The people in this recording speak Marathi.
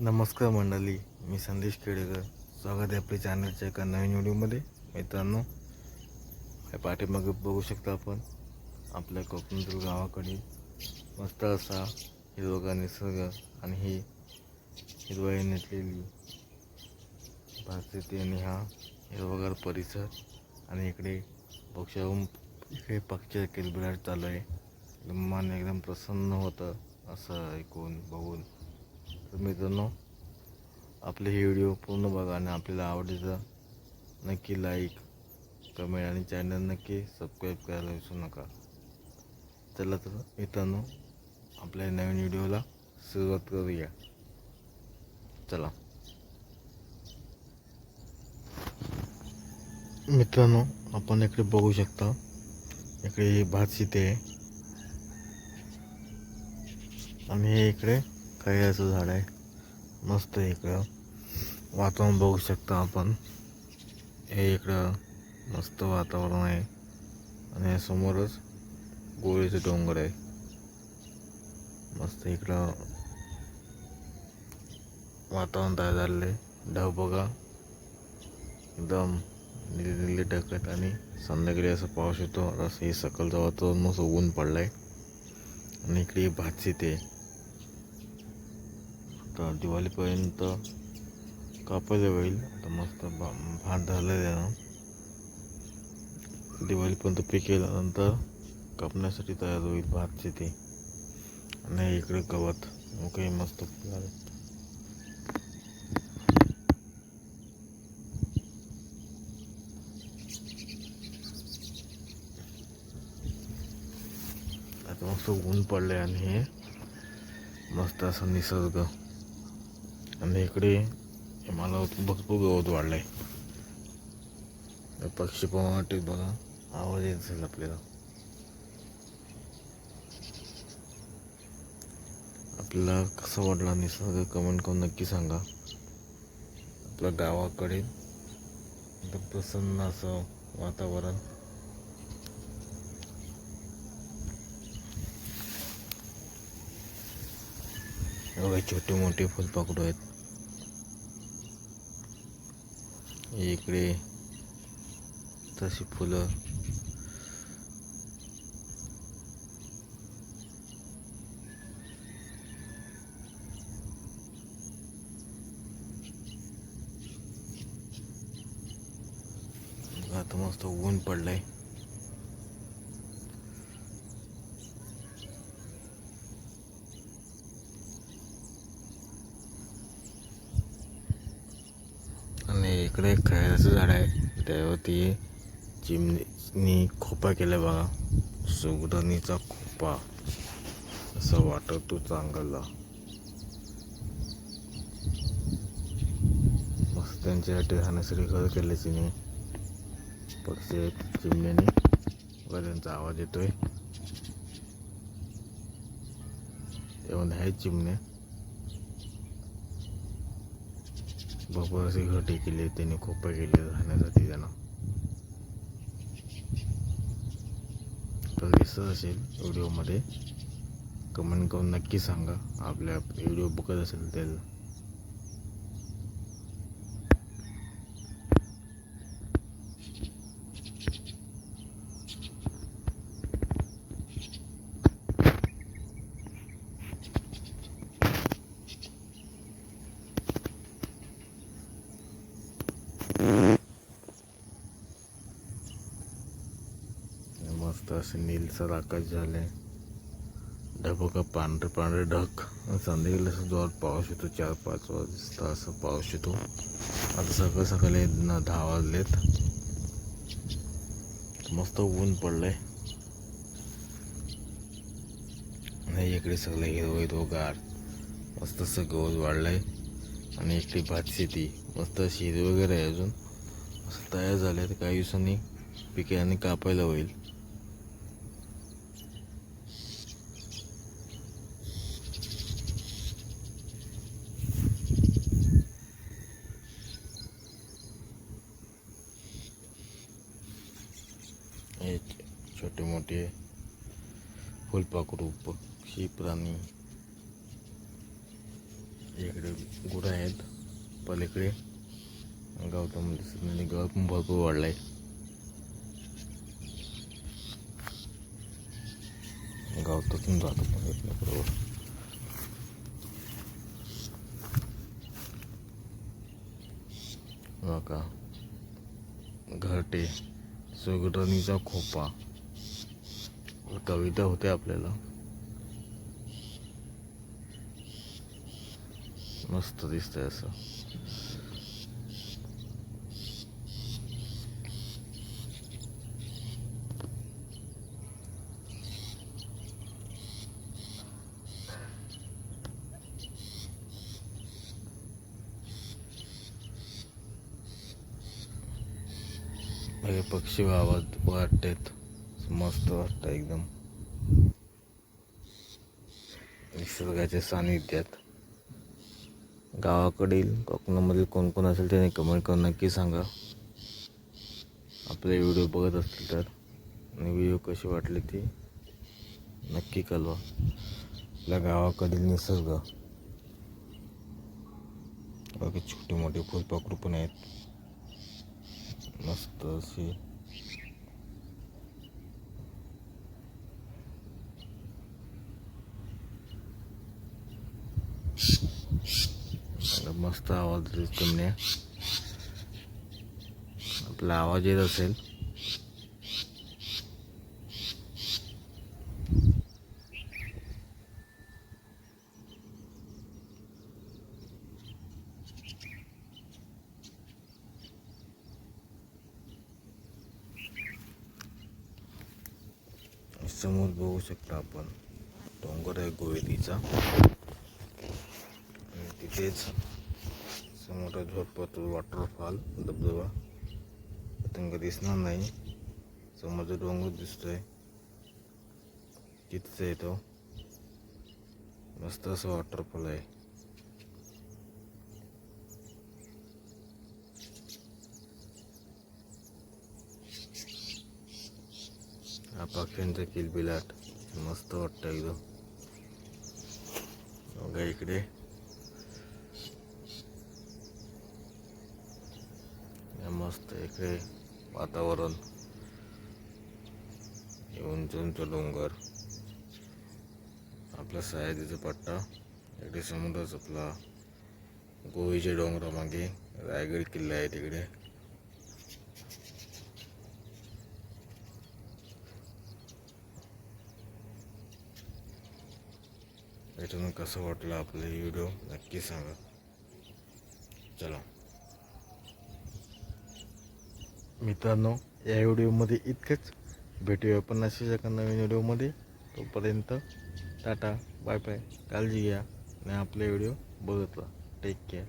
नमस्कार मंडळी मी संदेश केळेकर. स्वागत आहे आपल्या चॅनलच्या एका नवीन व्हिडिओमध्ये मित्रांनो हे पाठीमागे बघू शकता आपण आपल्या कोकणातील गावाकडे मस्त असा हिरवगार निसर्ग आणि ही हिरवाई नेटलेली भारतीय आणि हा हिरवगार परिसर. आणि इकडे पक्षाहून इकडे पक्षी किलबिलाट चालू आहे. मन एकदम प्रसन्न होतं असं ऐकून बघून. तर मित्रांनो आपले हे व्हिडिओ पूर्ण बघा आणि आपल्याला आवडले तर नक्की लाईक कमेंट आणि चॅनल नक्की सबस्क्राईब करायला विसरू नका. चला तर मित्रांनो आपल्या नवीन व्हिडिओला सुरुवात करूया. चला. मित्रांनो आपण इकडे बघू शकता इकडे भात शेती आहे. आणि हे इकडे कैऱ्याचं झाड आहे मस्त इकडं. वातावरण बघू शकता आपण. हे इकडं मस्त वातावरण आहे. आणि समोरच गोळीचं डोंगर आहे. मस्त इकडं वातावरण तयार झालेलं आहे. ढग बघा. एकदम निले निले ढकत आहेत आणि संध्याकाळी असं पाऊस येतो. असं हे सकाळचं वातावरण मस्त ऊन पडलं आहे आणि इकडे भात शेती आहे. आता दिवाळीपर्यंत कापायला होईल आता मस्त भा भात झालं आहे दिवाळीपर्यंत पिकेल्यानंतर कापण्यासाठी तयार होईल भात शेती आणि इकडे गवत. काही मस्त फुलाले आता मस्त ऊन पडले आणि हे मस्त असं निसर्ग. आणि इकडे मला भरपूर गवत वाढलंय. आहे पक्षी पण वाटते बघा. आवाज येत असेल आपल्याला. आपल्याला कसा वाटला निसर्ग कमेंट करून नक्की सांगा. आपल्या गावाकडे एकदम प्रसन्न असं वातावरण. एवढे छोटे मोठे फुलपाकडू आहेत. इकडे तशी फुलं. आता मस्त ऊन पडलंय. आणि इकडे खैराचं झाड आहे. त्यावरती चिमणी खोपा केला बघा. सुगडणीचा खोपा. असं वाटतो तो चांगला मस्त त्यांच्यासाठी राहण्यासाठी घर केलं चिनी पक्षी चिमण्याने. बघा त्यांचा आवाज येतोय. त्यामध्ये आहेत चिमण्या बाबा असे घटे केले त्यांनी खोपा केले राहण्यासाठी त्यांना. तर दिसत असेल व्हिडिओमध्ये कमेंट करून नक्की सांगा. आपल्या व्हिडिओ बघत असेल त्याला असं असं नीलसर आकाश झाले. ढबका पांढरे पांढरे ढग. संध्याकाळी असं जोर पाऊस येतो चार पाच वाजता असं पाऊस येतो. आता सकाळ सकाळी ना दहा वाजलेत. मस्त ऊन पडलंय. नाही इकडे सगळं हिरवं गार मस्त असं गवत वाढलंय. आणि इकडे भात शेती मस्त अशी हिरवी वगैरे आहे अजून. असं तयार झाले तर काही दिवसांनी पिके आणि कापायला होईल हे छोटे मोठे फुलपाखरू पक्षी प्राणी इकडे गुरं आहेत. पलीकडे गवतामध्ये दिसत नाही. गवत पण भरपूर वाढलाय. गवतातून जातो पण येत नाही बरोबर घरटे सुगरणीचा खोपा. कविता होते आपल्याला. मस्त दिसतंय असं. हे पक्षी आवाज वाटतात मस्त वाटतं एकदम. निसर्गाच्या सान्निध्यात गावाकडील कोकणामधील कोण कोण असेल त्याने कमेंट करून नक्की सांगा. आपले व्हिडिओ बघत असतील तर. आणि व्हिडिओ कशी वाटली ती नक्की कळवा. आपल्या गावाकडील निसर्ग. बाकी छोटे मोठे फुलपाखरू पण आहेत. मस्त अशी आता मस्त आवाज तुमने आपला आवाज येत असेल. समोर बघू शकता आपण डोंगर आहे गोवेलीचा. आणि तिथेच समोर झोपत वॉटरफॉल धबधबा. पतंग दिसणार नाही. समोरचा डोंगर दिसतोय. तिथेच आहे तो. मस्त असं वॉटरफॉल आहे. हा पक्ष्यांचा किलबिलाट. मस्त वाटतं एकदम. बघा इकडे. मस्त इकडे वातावरण. हे उंच उंच डोंगर. आपला सह्याद्रीचा पट्टा. इकडे समुद्रच आपला. गोवीच्या डोंगरामागे रायगड किल्ला आहे तिकडे. याच्यातून कसं वाटलं आपलं व्हिडिओ नक्की सांगा. चला. मित्रांनो या व्हिडिओमध्ये इतकंच. भेटूया पण अशीच एका नवीन व्हिडिओमध्ये. तोपर्यंत टाटा बाय बाय. काळजी घ्या आणि आपले व्हिडिओ बघत राहा. Take care